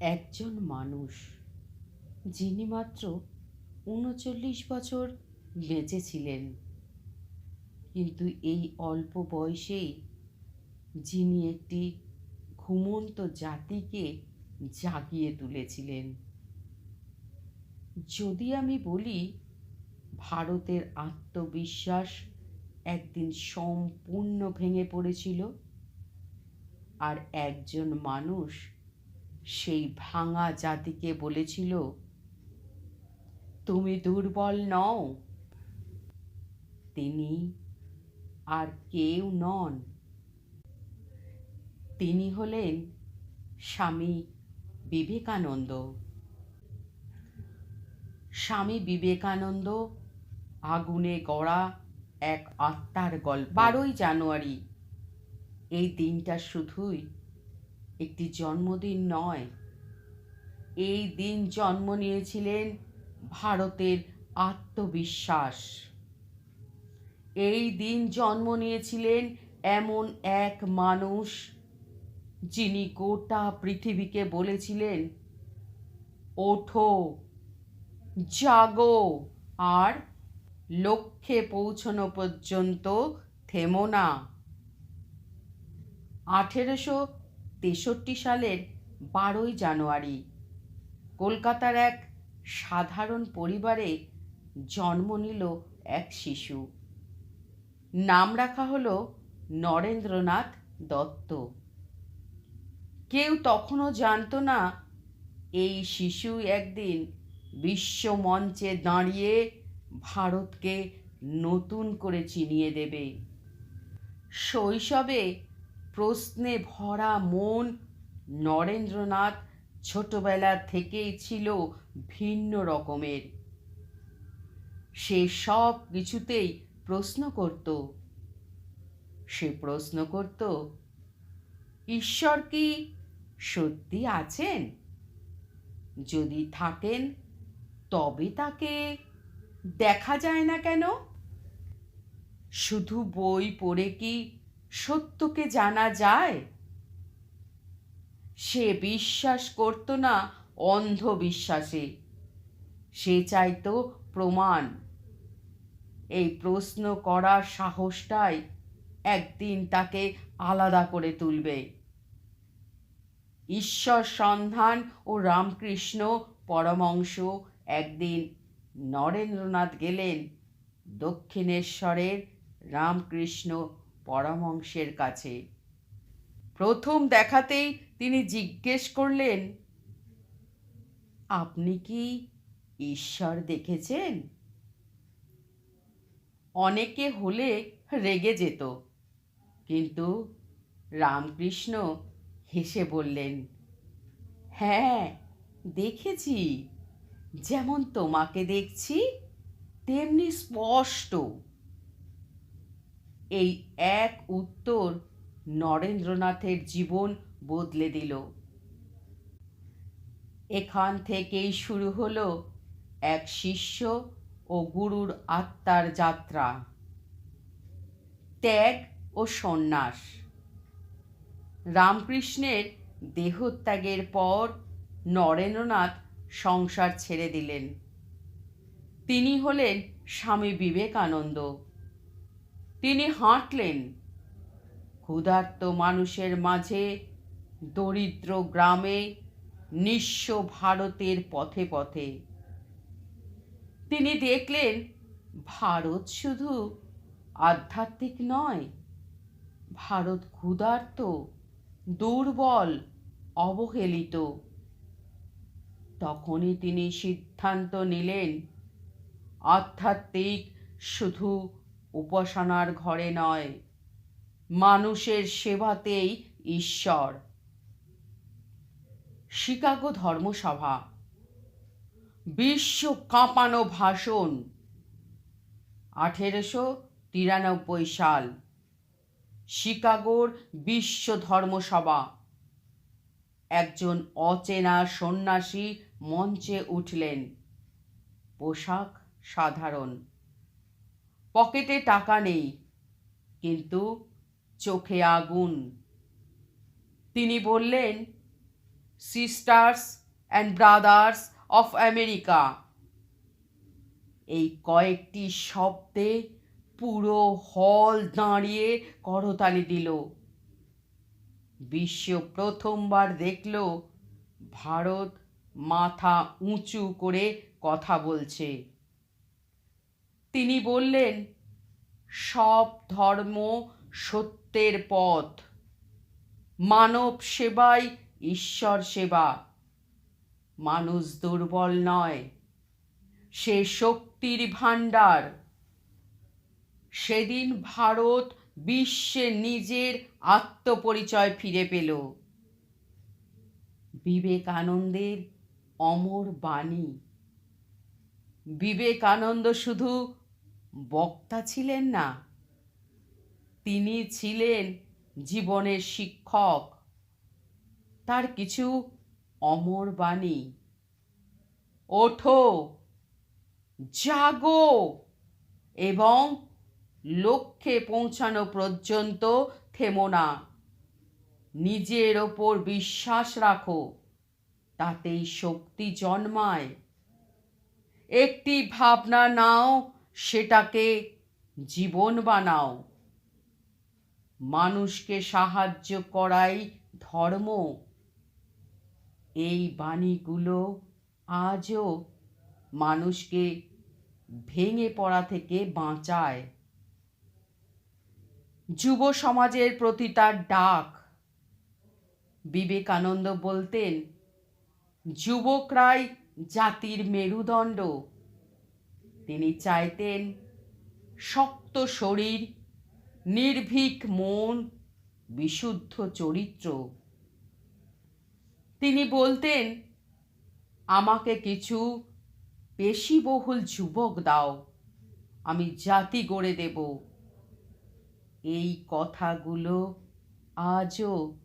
একজন মানুষ যিনি মাত্র উনচল্লিশ বছর বেঁচেছিলেন। কিন্তু এই অল্প বয়সেই যিনি একটি ঘুমন্ত জাতিকে জাগিয়ে তুলেছিলেন। যদি আমি বলি, ভারতের আত্মবিশ্বাস একদিন সম্পূর্ণ ভেঙে পড়েছিল, আর একজন মানুষ সেই ভাঙা জাতিকে বলেছিল, তুমি দুর্বল নও। তিনি আর কেউ নন। তিনি হলেন স্বামী বিবেকানন্দ। স্বামী বিবেকানন্দ আগুনে গড়া এক আত্মার গল্প। বারোই জানুয়ারি, এই দিনটা শুধুই একটি জন্মদিন নয়। এই দিন জন্ম নিয়েছিলেন ভারতের আত্মবিশ্বাস। এই দিন জন্ম নিয়েছিলেন এমন এক মানুষ যিনি গোটা পৃথিবীকে বলেছিলেন, ওঠো, জাগো আর লক্ষ্যে পৌঁছনো পর্যন্ত থেমো না। আঠেরোশো তেষট্টি সালের বারোই জানুয়ারি। কলকাতার এক সাধারণ পরিবারে জন্ম নিল এক শিশু। নাম রাখা হলো নরেন্দ্রনাথ দত্ত। কেউ তখনও জানতো না এই শিশু একদিন বিশ্ব মঞ্চে দাঁড়িয়ে ভারতকে নতুন করে চিনিয়ে দেবে। শৈশবে প্রশ্নে ভরা মন নরেন্দ্রনাথ ছোটবেলা থেকেই ছিল ভিন্ন রকমের। সে সব কিছুতেই প্রশ্ন করত। সে প্রশ্ন করত, ঈশ্বর কি সত্যি আছেন? যদি থাকেন, তবে তাকে দেখা যায় না কেন? শুধু বই পড়ে কি সত্যকে জানা যায়? সে বিশ্বাস করত না অন্ধবিশ্বাসে। সে চাইতো প্রমাণ। এই প্রশ্ন করার সাহসটাই একদিন তাকে আলাদা করে তুলবে। ঈশ্বর সন্ধান ও রামকৃষ্ণ পরমংশ একদিন নরেন্দ্রনাথ গেলেন দক্ষিণেশ্বরের রামকৃষ্ণ পরমংশের কাছে। প্রথম দেখাতেই তিনি জিজ্ঞেস করলেন, আপনি কি ঈশ্বর দেখেছেন? অনেকে হলে রেগে যেত, কিন্তু রামকৃষ্ণ হেসে বললেন হ্যাঁ দেখেছি। যেমন তোমাকে দেখছি, তেমনি স্পষ্ট। এই এক উত্তর নরেন্দ্রনাথের জীবন বদলে দিল। এখান থেকেই শুরু হলো এক শিষ্য ও গুরুর আত্মার যাত্রা। ত্যাগ ও সন্ন্যাস। রামকৃষ্ণের দেহত্যাগের পর নরেন্দ্রনাথ সংসার ছেড়ে দিলেন। তিনি হলেন স্বামী বিবেকানন্দ। তিনি হাঁটলেন। ক্ষুধার্ত মানুষের মাঝে দরিদ্র গ্রামে নিঃস্ব ভারতের পথে পথে। তিনি দেখলেন, ভারত শুধু আধ্যাত্মিক নয়, ভারত ক্ষুধার্ত, দুর্বল, অবহেলিত। তখনই তিনি সিদ্ধান্ত নিলেন, আধ্যাত্মিক শুধু উপাসনার ঘরে নয়, মানুষের সেবাতেই ঈশ্বর। শিকাগো ধর্মসভা। বিশ্ব কাঁপানো ভাষণ। আঠেরোশো তিরানব্বই সাল। শিকাগোর বিশ্ব ধর্মসভা। একজন অচেনা সন্ন্যাসী মঞ্চে উঠলেন। পোশাক সাধারণ। পকেটে টাকা নেই, কিন্তু চোখে আগুন। তিনি বললেন sisters and brothers of America এই কয়েকটি শব্দে পুরো হল দাঁড়িয়ে করতালি দিল। বিশ্ব প্রথমবার দেখল, ভারত মাথা উঁচু করে কথা বলছে। তিনি বললেন, সব ধর্ম সত্যের পথ। মানব সেবাই ঈশ্বর সেবা। মানুষ দুর্বল নয়, সে শক্তির ভাণ্ডার। সেদিন ভারত বিশ্বে নিজের আত্মপরিচয় ফিরে পেল। বিবেকানন্দের অমর বাণী। বিবেকানন্দ শুধু বক্তা ছিলেন না, তিনি ছিলেন জীবনের শিক্ষক। তার কিছু অমর বাণী। ওঠো, জাগো এবং লক্ষ্যে পৌঁছানো পর্যন্ত থেমো না। নিজের ওপর বিশ্বাস রাখো, তাতেই শক্তি জন্মায়। একটি ভাবনা নাও, সেটাকে জীবন বানাও। মানুষকে সাহায্য করাই ধর্ম। এই বাণীগুলো আজও মানুষকে ভেঙে পড়া থেকে বাঁচায়। যুব সমাজের প্রতি তার ডাক। বিবেকানন্দ বলতেন, যুবকরাই জাতির মেরুদণ্ড। তিনি চাইতেন শক্ত শরীর, নির্ভীক মন, বিশুদ্ধ চরিত্র। তিনি বলতেন, আমাকে কিছু পেশিবহুল যুবক দাও, আমি জাতি গড়ে দেব। এই কথাগুলো আজও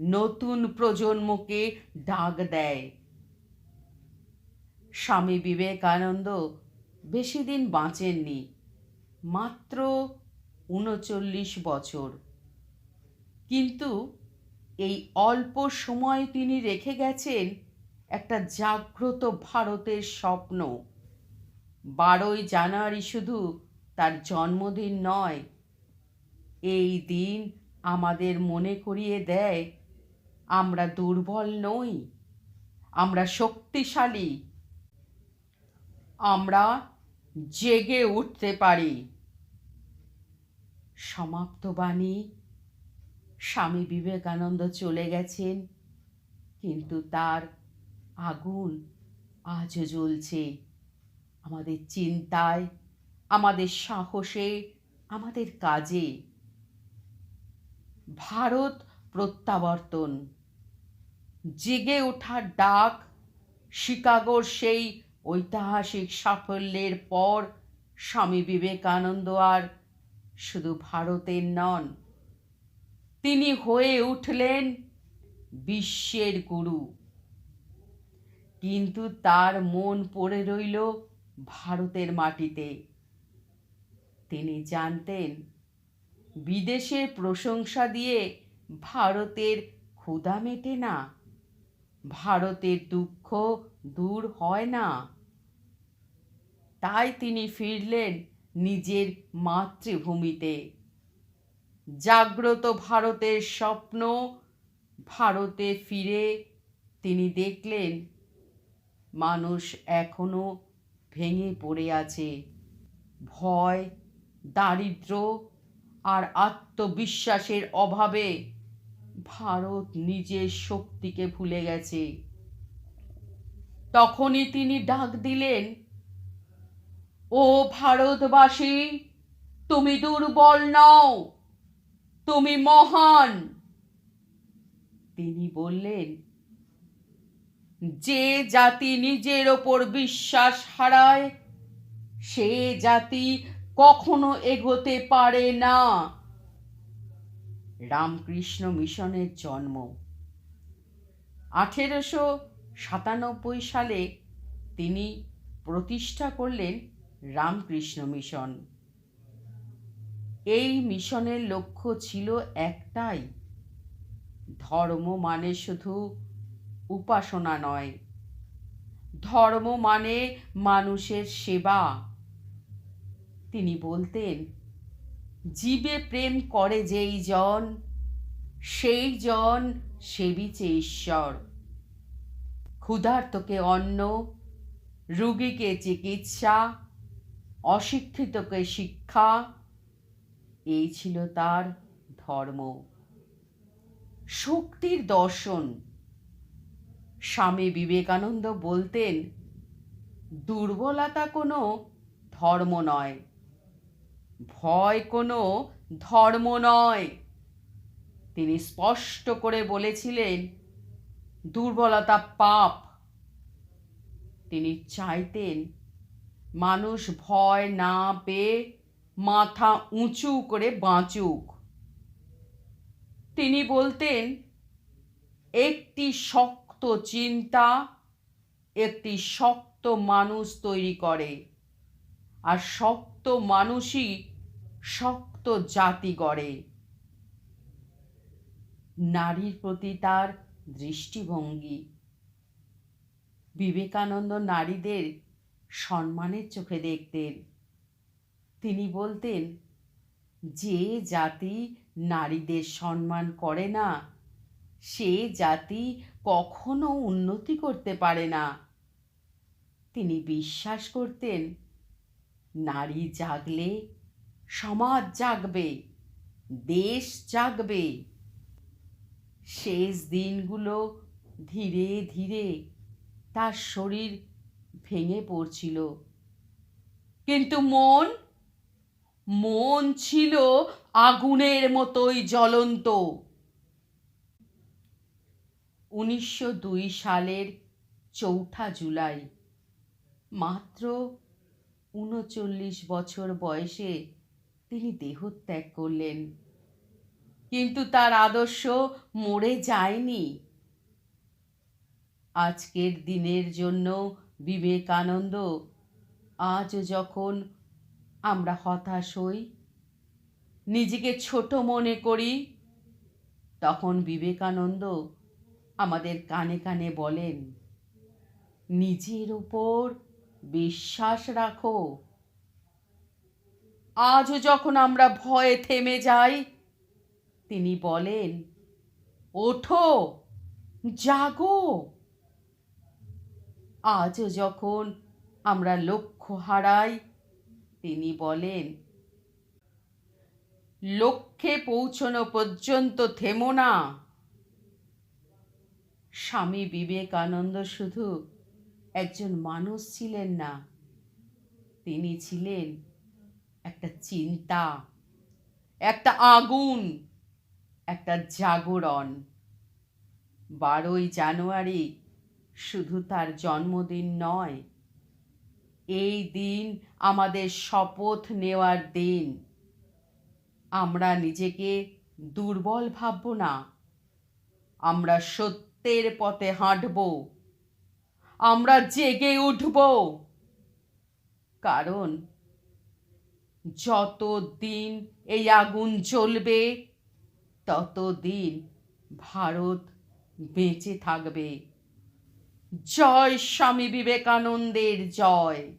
নতুন প্রজন্মকে ডাক দেয়। স্বামী বিবেকানন্দ বেশি দিন বাঁচেননি, মাত্র উনচল্লিশ বছর। কিন্তু এই অল্প সময় তিনি রেখে গেছেন একটা জাগ্রত ভারতের স্বপ্ন। বারোই জানুয়ারি শুধু তার জন্মদিন নয়, এই দিন আমাদের মনে করিয়ে দেয়, আমরা দুর্বল নই, আমরা শক্তিশালী। আমরা জেগে উঠতে পারি। সমাপ্ত বাণী। স্বামী বিবেকানন্দ চলে গেছেন, কিন্তু তার আগুন আজও জ্বলছে। আমাদের চিন্তায়, আমাদের সাহসে, আমাদের কাজে। ভারত প্রত্যাবর্তন। জেগে ওঠার ডাক শিকাগোর সেই ঐতিহাসিক সাফল্যের পর স্বামী বিবেকানন্দ আর শুধু ভারতের নন, তিনি হয়ে উঠলেন বিশ্বের গুরু। কিন্তু তার মন পড়ে রইল ভারতের মাটিতে। তিনি জানতেন, বিদেশের প্রশংসা দিয়ে ভারতের ক্ষুধা মেটে না, ভারতের দুঃখ দূর হয় না। তাই তিনি ফিরলেন নিজের মাতৃভূমিতে। জাগ্রত ভারতের স্বপ্ন, ভারতে ফিরে তিনি দেখলেন, মানুষ এখনও ভেঙে পড়ে আছে। ভয়, দারিদ্র আর আত্মবিশ্বাসের অভাবে ভারত নিজের শক্তিকে ভুলে গেছে। তখনই তিনি ডাক দিলেন, ও ভারতবাসী, তুমি দুর্বল নও, তুমি মহান। তিনি বললেন, যে জাতি নিজের ওপর বিশ্বাস হারায়, সে জাতি কখনো এগোতে পারে না। রামকৃষ্ণ মিশনের জন্ম। আঠেরোশো সাতানব্বই সালে তিনি প্রতিষ্ঠা করলেন রামকৃষ্ণ মিশন। এই মিশনের লক্ষ্য ছিল একটাই, ধর্ম মানে শুধু উপাসনা নয়। ধর্ম মানে মানুষের সেবা। তিনি বলতেন, জীবে প্রেম করে যেই জন, সেই জন সেবিছে ঈশ্বর। ক্ষুধার্তকে অন্ন, রুগীকে চিকিৎসা, অশিক্ষিতকে শিক্ষা, এই ছিল তার ধর্ম। শক্তির দর্শন। স্বামী বিবেকানন্দ বলতেন, দুর্বলতা কোনো ধর্ম নয়, ভয় কোনো ধর্ম নয়। তিনি স্পষ্ট করে বলেছিলেন দুর্বলতা পাপ। তিনি চাইতেন মানুষ ভয় না পেয়ে মাথা উঁচু করে বাঁচুক। তিনি বলতেন, একটি শক্ত চিন্তা একটি শক্ত মানুষ তৈরি করে, আর শক্ত মানুষই শক্ত জাতি গড়ে। নারীর প্রতি তার দৃষ্টিভঙ্গি। বিবেকানন্দ নারীদের সম্মানের চোখে দেখতেন। তিনি বলতেন, যে জাতি নারীদের সম্মান করে না, সে জাতি কখনো উন্নতি করতে পারে না। তিনি বিশ্বাস করতেন, নারী জাগলে, সমাজ জাগবে, দেশ জাগবে। শেষ দিনগুলো ধীরে ধীরে তার শরীর ভেঙে পড়ছিল। কিন্তু মন মন ছিল আগুনের মতোই জ্বলন্ত। উনিশশো দুই সালের চৌঠা জুলাই, মাত্র উনচল্লিশ বছর বয়সে তিনি দেহত্যাগ করলেন। কিন্তু তার আদর্শ মরে যায়নি। আজকের দিনের জন্য বিবেকানন্দ, আজ যখন আমরা হতাশ হই, নিজেকে ছোট মনে করি, তখন বিবেকানন্দ আমাদের কানে কানে বলেন, নিজের উপর বিশ্বাস রাখো। আজও যখন আমরা ভয়ে থেমে যাই তিনি বলেন, ওঠো, জাগো। আজও যখন আমরা লক্ষ্য হারাই, তিনি বলেন, লক্ষ্যে পৌঁছনো পর্যন্ত থেমো না। স্বামী বিবেকানন্দ শুধু একজন মানুষ ছিলেন না, তিনি ছিলেন একটা চিন্তা, একটা আগুন। একটা জাগরণ। বারোই জানুয়ারি শুধু তার জন্মদিন নয়, এই দিন আমাদের শপথ নেওয়ার দিন। আমরা নিজেকে দুর্বল ভাবব না। আমরা সত্যের পথে হাঁটব। আমরা জেগে উঠব। কারণ যত দিন এই আগুন জ্বলবে ততদিন ভারত বেঁচে থাকবে। জয় স্বামী বিবেকানন্দের জয়।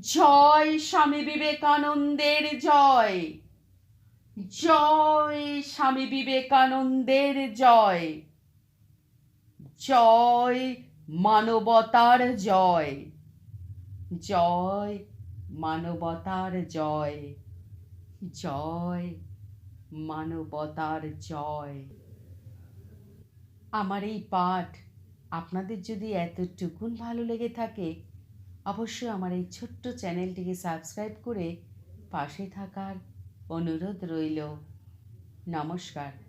জয় স্বামী বিবেকানন্দের জয়। জয় স্বামী বিবেকানন্দের জয়। জয় মানবতার জয়। জয় মানবতার জয়। জয় মানবতার জয়। আমার এই পাঠ আপনাদের যদি এতটুকুন ভালো লেগে থাকে, অবশ্যই আমার এই ছোট্ট চ্যানেলটিকে সাবস্ক্রাইব করে পাশে থাকার অনুরোধ রইল। নমস্কার।